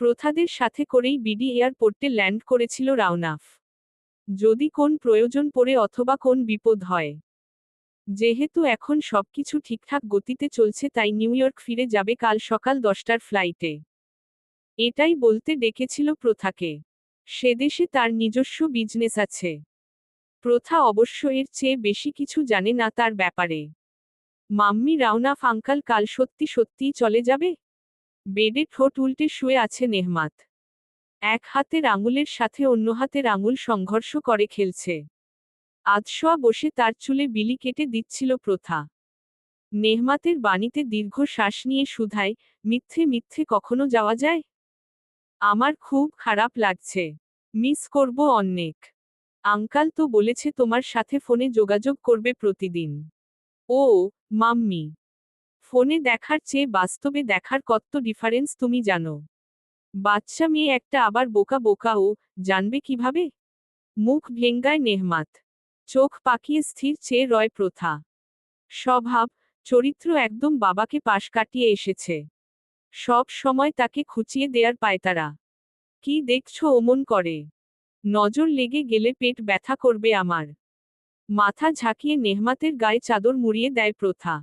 প্রথাদের সাথে করেই বিডি এয়ারপোর্টে ল্যান্ড করেছিল রাওনাফ। যদি কোন প্রয়োজন পড়ে অথবা কোন বিপদ হয়। যেহেতু এখন সবকিছু ঠিকঠাক গতিতে চলছে তাই নিউ ইয়র্ক ফিরে যাবে কাল সকাল দশটার ফ্লাইটে। এটাই বলতে ডেকেছিল প্রথাকে। সেদেশে তার নিজস্ব বিজনেস আছে। প্রথা অবশ্য এর চেয়ে বেশি কিছু জানে না তার ব্যাপারে। মাম্মি রাওনাফ, আঙ্কাল কাল সত্যি সত্যিই চলে যাবে? বেডে ঠোঁট উল্টে শুয়ে আছে নেহমাত। এক হাতের আঙুলের সাথে অন্য হাতের আঙুল সংঘর্ষ করে খেলছে। আধশোয়া বসে তার চুলে বিলি কেটে দিচ্ছিল প্রথা। নেহমাতের বাণীতে দীর্ঘ শ্বাস নিয়ে শুধায় মিথ্যে মিথ্যে কখনো যাওয়া যায়? আমার খুব খারাপ লাগছে। মিস করব অনেক। আঙ্কাল তো বলেছে তোমার সাথে ফোনে যোগাযোগ করবে প্রতিদিন। ও, মাম্মি। ফোনে দেখার চেয়ে বাস্তবে দেখার কত ডিফারেন্স তুমি জানো? বাচ্চা মেয়ে একটা আবার বোকা বোকা ও, জানবে কীভাবে? মুখ ভেঙ্গায় নেহমাত। চোখ পাকিয়ে স্থির চেয়ে রয় প্রথা। স্বভাব, চরিত্র একদম বাবাকে পাশ কাটিয়ে এসেছে। সব সময় তাকে খুঁচিয়ে দেয়ার পায়তারা। কি দেখছ অমন করে? নজর লেগে গেলে পেট ব্যথা করবে আমার। মাথা ঝাঁকিয়ে নেহমাতের গায়ে চাদর মুড়িয়ে দেয় প্রথা।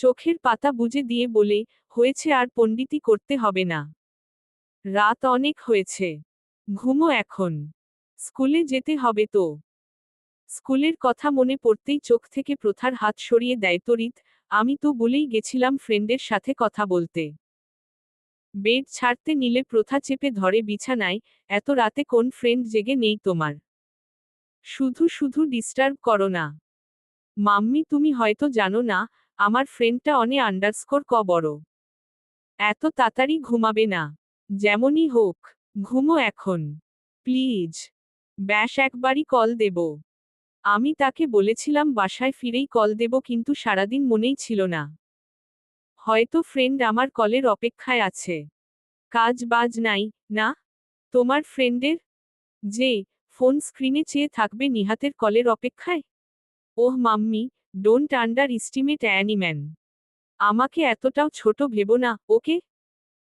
চোখের পাতা বুঝে দিয়ে বলে, হয়েছে আর পণ্ডিতি করতে হবে না। রাত অনেক হয়েছে। ঘুমো এখন। স্কুলে যেতে হবে তো। স্কুলের কথা মনে পড়তেই চোখ থেকে প্রথার হাত সরিয়ে দেয় তরিত, আমি তো বলেই গেছিলাম ফ্রেন্ডের সাথে কথা বলতে। বেড ছাড়তে নিলে প্রথা চেপে ধরে বিছানায়, এত রাতে কোন ফ্রেন্ড জেগে নেই তোমার? শুধু শুধু ডিস্টার্ব করো না। মাম্মি তুমি হয়তো জানো না আমার ফ্রেন্ডটা অনে আন্ডারস্কোর ক বড়। এত তাড়াতাড়ি ঘুমাবে না। যেমনই হোক, ঘুমো এখন। প্লিজ, ব্যাস একবারই কল দেব। আমি তাকে বলেছিলাম বাসায় ফিরেই কল দেব কিন্তু সারাদিন মনেই ছিল না। হয়তো ফ্রেন্ড আমার কলের অপেক্ষায় আছে। কাজ বাজ নাই, না? তোমার ফ্রেন্ডের? যে, ফোন স্ক্রিনে চেয়ে থাকবে নিহাতের কলের অপেক্ষায়? ওহ mummy don't underestimate any man আমাকে এতটাও ছোট ভেবো না, ওকে?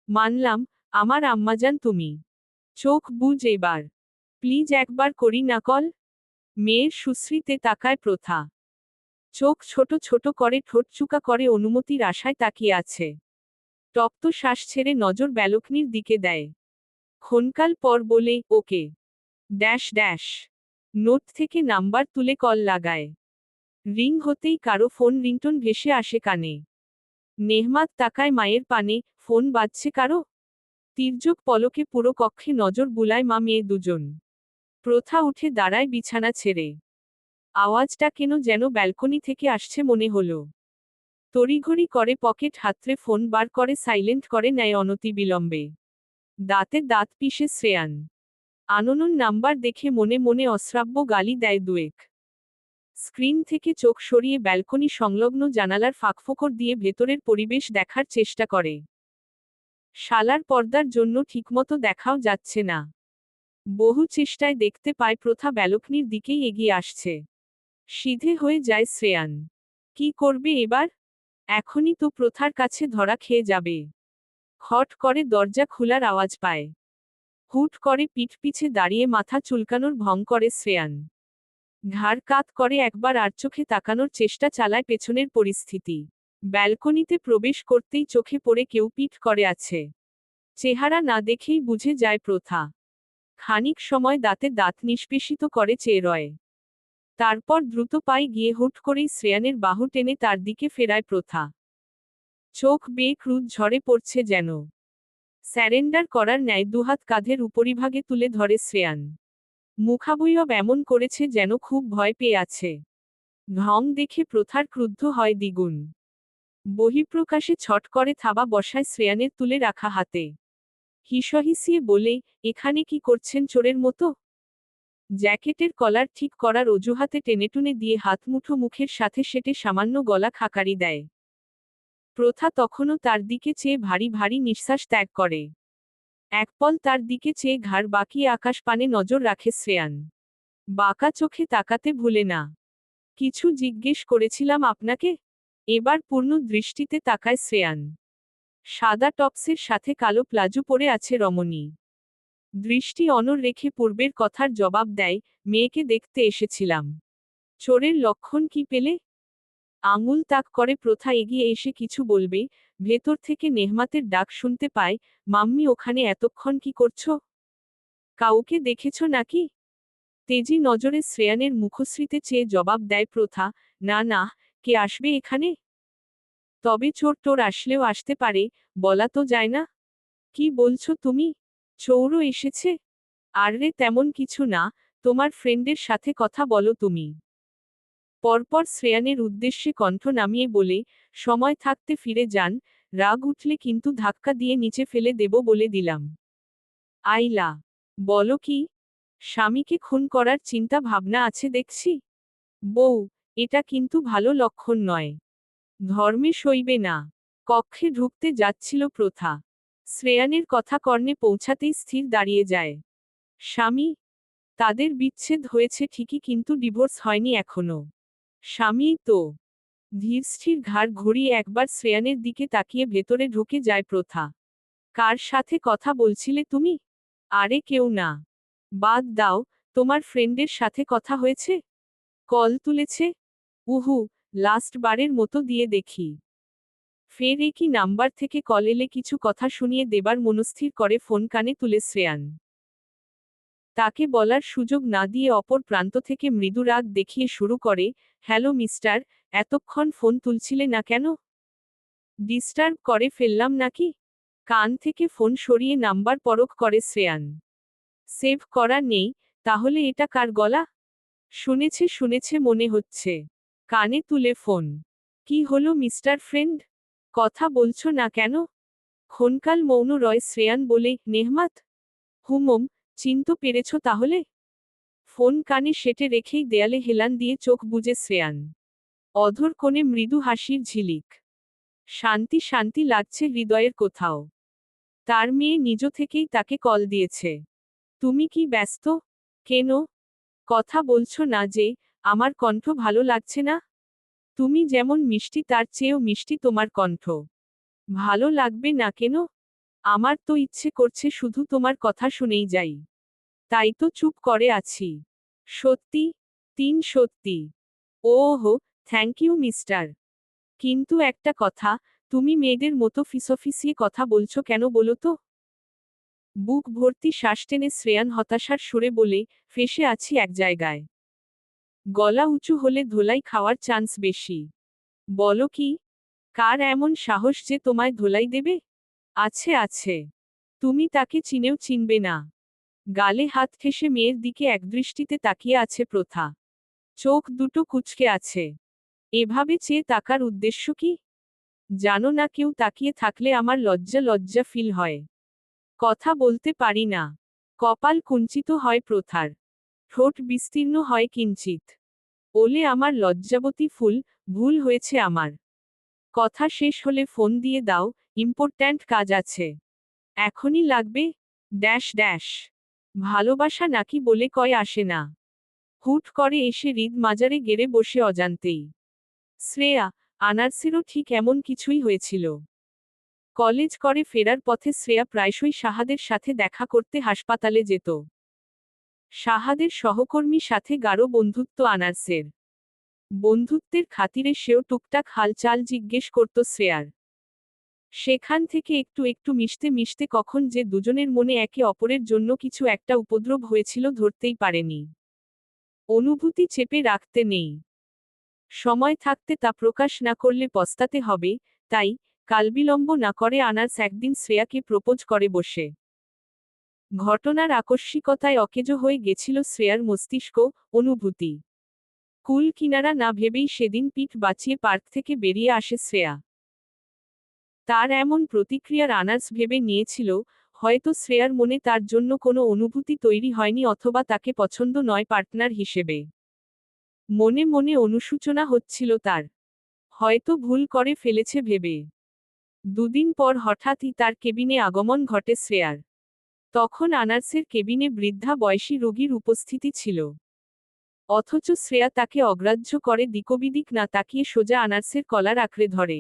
মানলাম, আমার আম্মাজান তুমি। চোখ বুঝ এবার। প্লিজ একবার করি না কল। মেয়ের সুশ্রীতে তাকায় প্রথা। চোখ ছোট ছোট করে, ঠোঁট চুকা করে অনুমতির আশায় তাকিয়ে আছে। তপ্ত শ্বাস ছেড়ে নজর ব্যালকনির দিকে দেয়। ক্ষণকাল পর বলে, ওকে। Dash dash. নোট থেকে নাম্বার তুলে কল লাগায়। রিং হতেই কারও ফোন রিংটোন ভেসে আসে কানে। নেহমাত তাকায় মায়ের পানে, ফোন বাজছে কারও? তির্যক পলকে পুরো কক্ষে নজর বুলায় মা মেয়ে দুজন। প্রথা উঠে দাঁড়ায় বিছানা ছেড়ে। আওয়াজটা কেন যেন ব্যালকনি থেকে আসছে মনে হলো। তড়িঘড়ি করে পকেট হাতরে ফোন বার করে সাইলেন্ট করে নেয় অনতি বিলম্বে। দাঁতে দাঁত পিষে শ্রেয়ান। আননুন নাম্বার দেখে মনে মনে অশ্রাব্য গালি দেয় দুয়েক। স্ক্রিন থেকে চোখ সরিয়ে ব্যালকনি সংলগ্ন জানালার ফাঁকফোকর দিয়ে ভেতরের পরিবেশ দেখার চেষ্টা করে। শালার পর্দার জন্য ঠিকমতো দেখাও যাচ্ছে না। বহু চেষ্টায় দেখতে পায় প্রথা ব্যালকনির দিকেই এগিয়ে আসছে। সিধে হয়ে যায় শ্রেয়ান। কি করবে এবার? এখনই তো প্রথার কাছে ধরা খেয়ে যাবে খট করে দরজা খোলার আওয়াজ পায়। হুট করে পিঠ পিছে দাঁড়িয়ে মাথা চুলকানোর ভং করে শ্রেয়ান। ঘাড় কাত করে একবার আর চোখে তাকানোর চেষ্টা চালায় পেছনের পরিস্থিতি। ব্যালকনিতে প্রবেশ করতেই চোখে পড়ে কেউ পিঠ করে আছে। চেহারা না দেখেই বুঝে যায় প্রথা। খানিক সময় দাঁতে দাঁত নিষ্পেষিত করে চেয়ে রয় তারপর দ্রুত পায়ে গিয়ে হুট করেই শ্রেয়ানের বাহু টেনে তার দিকে ফেরায় প্রথা। চোখ বেয়ে ক্রুদ ঝরে পড়ছে যেন। স্যারেন্ডার করার ন্যায় দুহাত কাঁধের উপরিভাগে তুলে ধরে শ্রেয়ান। মুখাবয়ব এমন করেছে যেন খুব ভয় পেয়ে আছে। ঢং দেখে প্রথার ক্রুদ্ধ হয় দ্বিগুণ। বহিঃপ্রকাশে ছট করে থাবা বসায় শ্রেয়ানের তুলে রাখা হাতে। হিসহিসিয়ে বলে, এখানে কি করছেন চোরের মতো? জ্যাকেটের কলার ঠিক করার অজুহাতে টেনেটুনে দিয়ে হাত মুঠো মুখের সাথে সেটে সামান্য গলা খাকারি দেয়। প্রথা তখনও তার দিকে চেয়ে ভারী ভারী নিঃশ্বাস ত্যাগ করে। একপল তার দিকে চেয়ে ঘাড় বাকিয়ে আকাশ পানে নজর রাখে শ্রেয়ান। বাঁকা চোখে তাকাতে ভুলে না। কিছু জিজ্ঞেস করেছিলাম আপনাকে? এবার পূর্ণ দৃষ্টিতে তাকায় শ্রেয়ান। সাদা টপসের সাথে কালো প্লাজু পরে আছে রমণী। দৃষ্টি অনর রেখে পূর্বের কথার জবাব দেয়, মেয়েকে দেখতে এসেছিলাম। চোরের লক্ষণ কি পেলে? আঙুল তাক করে প্রথা এগিয়ে এসে কিছু বলবে, ভেতর থেকে নেহমাতের ডাক শুনতে পায়, মাম্মি, ওখানে এতক্ষণ কি করছ? কাউকে দেখেছ নাকি? তেজি নজরে শ্রেয়ানের মুখশ্রীতে চেয়ে জবাব দেয় প্রথা, না না, কে আসবে এখানে? তবে চোর টোর আসলেও আসতে পারে, বলা তো যায় না। কি বলছো তুমি? চৌরও এসেছে? আরে, তেমন কিছু না, তোমার ফ্রেন্ডের সাথে কথা বলো তুমি। পরপর শ্রেয়ানের উদ্দেশ্যে কণ্ঠ নামিয়ে বলে, সময় থাকতে ফিরে যান, রাগ উঠলে কিন্তু ধাক্কা দিয়ে নিচে ফেলে দেব বলে দিলাম। আইলা, বলো কি? স্বামীকে খুন করার চিন্তা ভাবনা আছে দেখছি? বউ, এটা কিন্তু ভালো লক্ষণ নয়। ধর্মে সইবে না। কক্ষে ঢুকতে যাচ্ছিল প্রথা। শ্রেয়ানের কথা কর্ণে পৌঁছাতেই স্থির দাঁড়িয়ে যায়। স্বামী, তাদের বিচ্ছেদ হয়েছে ঠিকই কিন্তু ডিভোর্স হয়নি এখনও। স্বামী তো। ধীরস্থির ঘাড় ঘুরিয়ে একবার শ্রেয়ানের দিকে তাকিয়ে ভেতরে ঢুকে যায় প্রথা। কার সাথে কথা বলছিলে তুমি? আরে কেউ না। বাদ দাও, তোমার ফ্রেন্ডের সাথে কথা হয়েছে? কল তুলেছে? উহু লাস্ট বারের মতো দিয়ে দেখি। ফের একই নাম্বার থেকে কল এলে কিছু কথা শুনিয়ে দেবার মনস্থির করে ফোন কানে তুলে শ্রেয়ান। তাকে বলার সুযোগ না দিয়ে অপর প্রান্ত থেকে মৃদু রাগ দেখিয়ে শুরু করে, হ্যালো, মিস্টার, এতক্ষণ ফোন তুলছিলে না কেন? ডিস্টার্ব করে ফেললাম নাকি? কান থেকে ফোন সরিয়ে নাম্বার পরখ করে শ্রেয়ান। সেভ করা নেই, তাহলে এটা কার গলা? শুনেছে শুনেছে মনে হচ্ছে। কানে তুলে ফোন। কি হলো, মিস্টার ফ্রেন্ড? কথা বলছো না কেন? ক্ষণকাল মৌন রয় শ্রেয়ান বলে, নেহমাত? হুমম চিনতে পেরেছ তাহলে? ফোন কানে সেটে রেখেই দেয়ালে হেলান দিয়ে চোখ বুজে শ্রেয়ান। অধর কোণে মৃদু হাসির ঝিলিক। শান্তি শান্তি লাগছে হৃদয়ের কোথাও। তার মেয়ে নিজ থেকেই তাকে কল দিয়েছে। তুমি কি ব্যস্ত? কেন? কথা বলছো না যে, আমার কণ্ঠ ভালো লাগছে না? তুমি যেমন মিষ্টি, তার চেয়েও মিষ্টি তোমার কণ্ঠ। ভালো লাগবে না কেন? আমার তো ইচ্ছে করছে শুধু তোমার কথা শুনেই যাই। তাই তো চুপ করে আছি। সত্যি? তিন সত্যি। ও ওহো থ্যাংক ইউ মিস্টার। কিন্তু একটা কথা, তুমি মেয়েদের মতো ফিসফিসিয়ে কথা বলছো কেন বলো তো? বুক ভর্তি শ্বাস টেনে শ্রেয়ান হতাশার সুরে বলে, ফেসে আছি এক জায়গায়। গলা উঁচু হলে ধোলাই খাওয়ার চান্স বেশি। বলো কি? কার এমন সাহস যে তোমায় ধোলাই দেবে? আছে আছে। তুমি তাকে চিনেও চিনবে না। গালে হাত ঠেসে মেয়ের দিকে একদৃষ্টিতে তাকিয়ে আছে প্রথা। চোখ দুটো কুচকে আছে। এভাবে চেয়ে তাকার উদ্দেশ্য কি? জানো না কেউ তাকিয়ে থাকলে আমার লজ্জা লজ্জা ফিল হয়। কথা বলতে পারি না। কপাল কুঞ্চিত হয় প্রথার। ঠোঁট বিস্তীর্ণ হয় কিঞ্চিত। ওলে আমার লজ্জাবতী ফুল, ভুল হয়েছে আমার। কথা শেষ হলে ফোন দিয়ে দাও, ইম্পর্ট্যান্ট কাজ আছে। এখনই লাগবে, ড্যাশ ড্যাশ। ভালোবাসা নাকি বলে কয় আসে না। হুট করে এসে হৃদ মাজারে গেড়ে বসে অজান্তেই। শ্রেয়া, আনার্সেরও ঠিক এমন কিছুই হয়েছিল। কলেজ করে ফেরার পথে শ্রেয়া প্রায়শই সাহাদের সাথে দেখা করতে হাসপাতালে যেত। সাহাদের সহকর্মী সাথে গাঢ় বন্ধুত্ব আনার্সের। বন্ধুত্বের খাতিরে সেও টুকটাক হালচাল জিজ্ঞেস করত শ্রেয়ার। সেখান থেকে একটু একটু মিশতে মিশতে কখন যে দুজনের মনে একে অপরের জন্য কিছু একটা উপদ্রব হয়েছিল ধরতেই পারেনি। অনুভূতি চেপে রাখতে নেই। সময় থাকতে তা প্রকাশ না করলে পস্তাতে হবে, তাই কালবিলম্ব না করে আনার্স একদিন শ্রেয়াকে প্রপোজ করে বসে। ঘটনার আকস্মিকতায় অকেজো হয়ে গেছিল শ্রেয়ার মস্তিষ্ক, অনুভূতি। কুল কিনারা না ভেবেই সেদিন পিঠ বাঁচিয়ে পার্ক থেকে বেরিয়ে আসে শ্রেয়া। তার এমন প্রতিক্রিয়ার আনার্স ভেবে নিয়েছিল, হয়তো শ্রেয়ার মনে তার জন্য কোনো অনুভূতি তৈরি হয়নি অথবা তাকে পছন্দ নয় পার্টনার হিসেবে। মনে মনে অনুসূচনা হচ্ছিল তার। হয়তো ভুল করে ফেলেছে ভেবে। দুদিন পর হঠাৎই তার কেবিনে আগমন ঘটে শ্রেয়ার। তখন আনার্সের কেবিনে বৃদ্ধা বয়সী রোগীর উপস্থিতি ছিল। অথচ শ্রেয়া তাকে অগ্রাহ্য করে দিকবিদিক না তাকিয়ে সোজা আনার্সের কলার আঁকড়ে ধরে।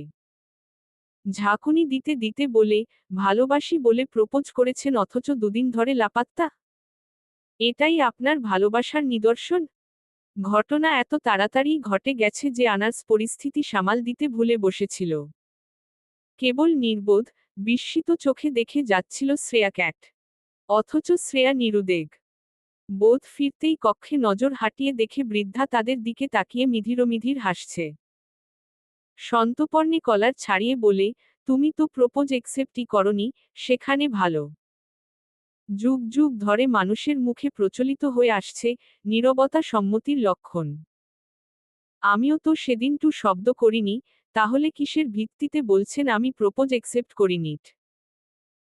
ঝাঁকুনি দিতে দিতে বলে, ভালোবাসি বলে প্রপোজ করেছেন অথচ দুদিন ধরে লাপাত্তা। এটাই আপনার ভালোবাসার নিদর্শন? ঘটনা এত তাড়াতাড়ি ঘটে গেছে যে আনার্স পরিস্থিতি সামাল দিতে ভুলে বসেছিল। কেবল নির্বোধ, বিস্মিত চোখে দেখে যাচ্ছিল শ্রেয়া ক্যাট। অথচ শ্রেয়া নিরুদেগ বোধ ফিরতেই কক্ষে নজর হাঁটিয়ে দেখে বৃদ্ধা তাদের দিকে তাকিয়ে মিধিরমিধির হাসছে। সন্তপর্ণে কলার ছাড়িয়ে বলে, তুমি তো প্রপোজ একসেপ্টই করনি, সেখানে ভালো। যুগ যুগ ধরে মানুষের মুখে প্রচলিত হয়ে আসছে নীরবতা সম্মতির লক্ষণ। আমিও তো সেদিন টু শব্দ করিনি, তাহলে কিসের ভিত্তিতে বলছেন আমি প্রপোজ একসেপ্ট করিনি?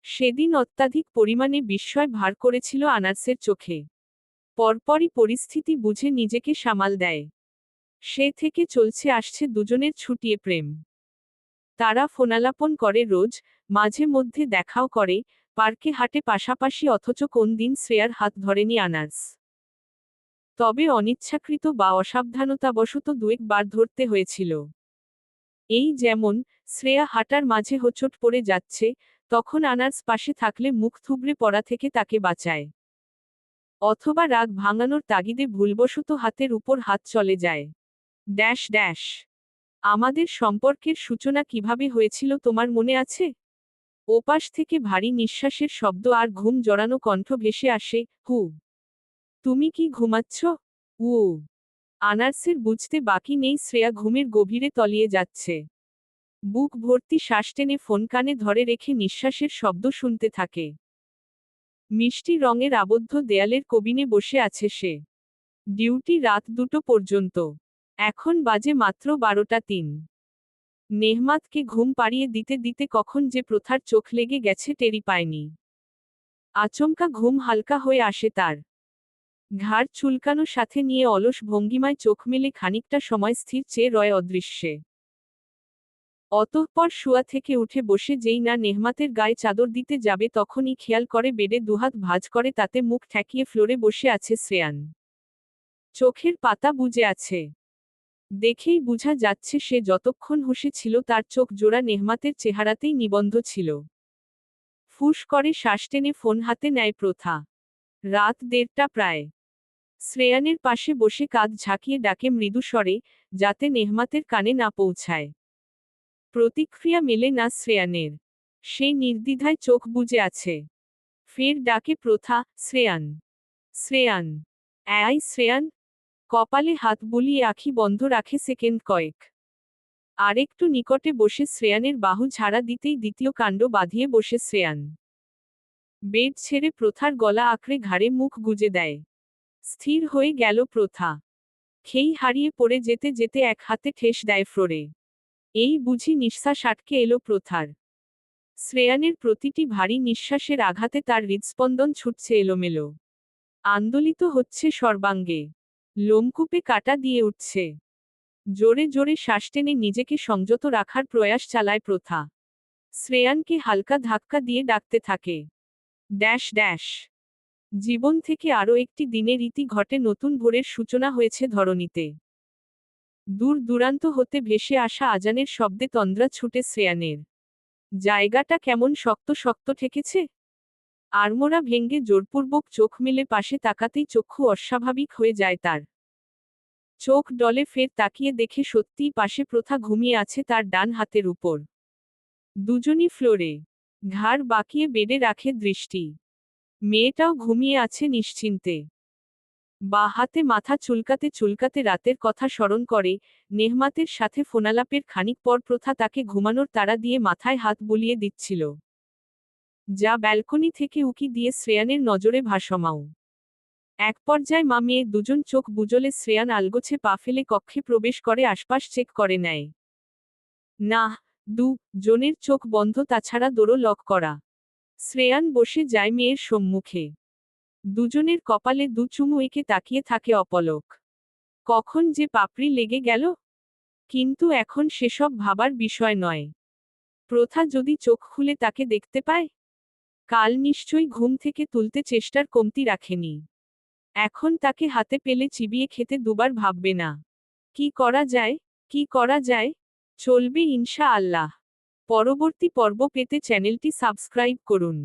সেদিন অত্যাধিক পরিমাণে বিস্ময় ভার করেছিল আনার্সের চোখে। পরপরই পরিস্থিতি বুঝে নিজেকে সামাল দেয়। সে থেকে চলছে আসছে দুজনের ছুটিয়ে প্রেম। তারা ফোনালাপন করে রোজ, মাঝে মধ্যে দেখাও করে, পার্কে হাটে পাশাপাশি অথচ কোন দিন শ্রেয়ার হাত ধরেনি আনার্স তবে অনিচ্ছাকৃত বা অসাবধানতাবশত দুয়েকবার ধরতে হয়েছিল। এই যেমন, শ্রেয়া হাঁটার মাঝে হোঁচট পড়ে যাচ্ছে, তখন আনার্স পাশে থাকলে মুখ থুবড়ে পড়া থেকে তাকে বাঁচায়। অথবা রাগ ভাঙানোর তাগিদে ভুলবশত হাতের উপর হাত চলে যায়। Dash dash. আমাদের সম্পর্কের সূচনা কীভাবে হয়েছিল তোমার মনে আছে? ওপাশ থেকে ভারী নিঃশ্বাসের শব্দ আর ঘুম জড়ানো কণ্ঠ ভেসে আসে, হু। তুমি কি ঘুমাচ্ছ? উ। আনার্সের বুঝতে বাকি নেই, শ্রেয়া ঘুমের গভীরে তলিয়ে যাচ্ছে। বুক ভর্তি শ্বাস টেনে ফোন কানে ধরে রেখে নিঃশ্বাসের শব্দ শুনতে থাকে। মিষ্টি রঙের আবদ্ধ দেয়ালের কবিনে বসে আছে সে। ডিউটি রাত দুটো পর্যন্ত। এখন বাজে মাত্র বারোটা তিন। নেহমাতকে ঘুম পাড়িয়ে দিতে দিতে কখন যে প্রথার চোখ লেগে গেছে টেরি পায়নি। আচমকা ঘুম হালকা হয়ে আসে তার। ঘাড় চুলকানো সাথে নিয়ে অলস ভঙ্গিমায় চোখ মেলে খানিকটা সময় স্থির চেয়ে রয় অদৃশ্যে। অতঃপর শুয়া থেকে উঠে বসে যেই না নেহমাতের গায়ে চাদর দিতে যাবে তখনই খেয়াল করে বেডে দুহাত ভাজ করে তাতে মুখ ঠেকিয়ে ফ্লোরে বসে আছে শ্রেয়ান। চোখের পাতা বুজে আছে। দেখেই বুঝা যাচ্ছে সে যতক্ষণ হুশে ছিল তার চোখ জোড়া নেহমাতের চেহারাতেই নিবন্ধ ছিল। ফুস করে শ্বাস টেনে ফোন হাতে নেয় প্রথা। রাত দেড়টা প্রায়। শ্রেয়ানের পাশে বসে কাঁধ ঝাঁকিয়ে ডাকে মৃদু স্বরে, যাতে নেহমাতের কানে না পৌঁছায়। প্রতিক্রিয়া মেলে না শ্রেয়ানের। সে নির্দ্বিধায় চোখ বুজে আছে। ফের ডাকে প্রথা, শ্রেয়ান। শ্রেয়ান। অ্যাই শ্রেয়ান। কপালে হাত বুলিয়ে আখি বন্ধ রাখে সেকেন্ড কয়েক। আরেকটু নিকটে বসে শ্রেয়ানের বাহু ঝাড়া দিতেই দ্বিতীয় কাণ্ড বাঁধিয়ে বসে শ্রেয়ান। বেড ছেড়ে প্রথার গলা আঁকড়ে ঘাড়ে মুখ গুজে দেয়। স্থির হয়ে গেল প্রথা। খেই হারিয়ে পড়ে যেতে যেতে এক হাতে ঠেস দেয় ফ্লোরে। এই বুঝি নিঃশ্বাস আটকে এলো প্রথার। শ্রেয়ানের প্রতিটি ভারী নিঃশ্বাসের আঘাতে তার হৃদস্পন্দন ছুটছে এলোমেলো। আন্দোলিত হচ্ছে সর্বাঙ্গে। লোমকূপে কাটা দিয়ে উঠছে। জোরে জোরে শ্বাস টেনে নিজেকে সংযত রাখার প্রয়াস চালায় প্রথা। শ্রেয়ানকে হালকা ধাক্কা দিয়ে ডাকতে থাকে। Dash dash. জীবন থেকে আরও একটি দিনের ইতি ঘটে নতুন ভোরের সূচনা হয়েছে ধরণীতে। দূর দূরান্ত হতে ভেসে আসা আজানের শব্দে তন্দ্রা ছুটে শ্রেয়ানের। জায়গাটা কেমন শক্ত শক্ত ঠেকেছে? আড়মোড়া ভেঙ্গে জোরপূর্বক চোখ মেলে পাশে তাকাতেই চক্ষু অস্বাভাবিক হয়ে যায় তার। চোখ ডলে ফের তাকিয়ে দেখে সত্যিই পাশে প্রথা ঘুমিয়ে আছে তার ডান হাতের উপর। দুজনই ফ্লোরে। ঘাড় বাঁকিয়ে বেডে রাখে দৃষ্টি। মেয়েটাও ঘুমিয়ে আছে নিশ্চিন্তে। বা হাতে মাথা চুলকাতে চুলকাতে রাতের কথা স্মরণ করে, নেহমাতের সাথে ফোনালাপের খানিক পর প্রথা তাকে ঘুমানোর তাড়া দিয়ে মাথায় হাত বুলিয়ে দিচ্ছিল। যা ব্যালকনি থেকে উকি দিয়ে শ্রেয়ানের নজরে ভাসমাও। এক পর্যায়ে মা মেয়ে দুজন চোখ বুজলে শ্রেয়ান আলগোছে পা ফেলে কক্ষে প্রবেশ করে, আশপাশ চেক করে নেয়। না, দু জনের চোখ বন্ধ, তাছাড়া দোরো লক করা। শ্রেয়ান বসে যায় মেয়ের সম্মুখে। দুজনের কপালে দু চুমু এঁকে তাকিয়ে থাকে অপলক। কখন যে পাপড়ি লেগে গেল? কিন্তু এখন সেসব ভাবার বিষয় নয়। প্রথা যদি চোখ খুলে তাকে দেখতে পায়? কাল নিশ্চয়ই ঘুম থেকে তুলতে চেষ্টার কমতি রাখেনি। এখন তাকে হাতে পেলে চিবিয়ে খেতে দুবার ভাববে না। কি করা যায়? কি করা যায়? চলবে ইনশা আল্লাহ পরবর্তী পর্ব পেতে চ্যানেলটি সাবস্ক্রাইব করুন।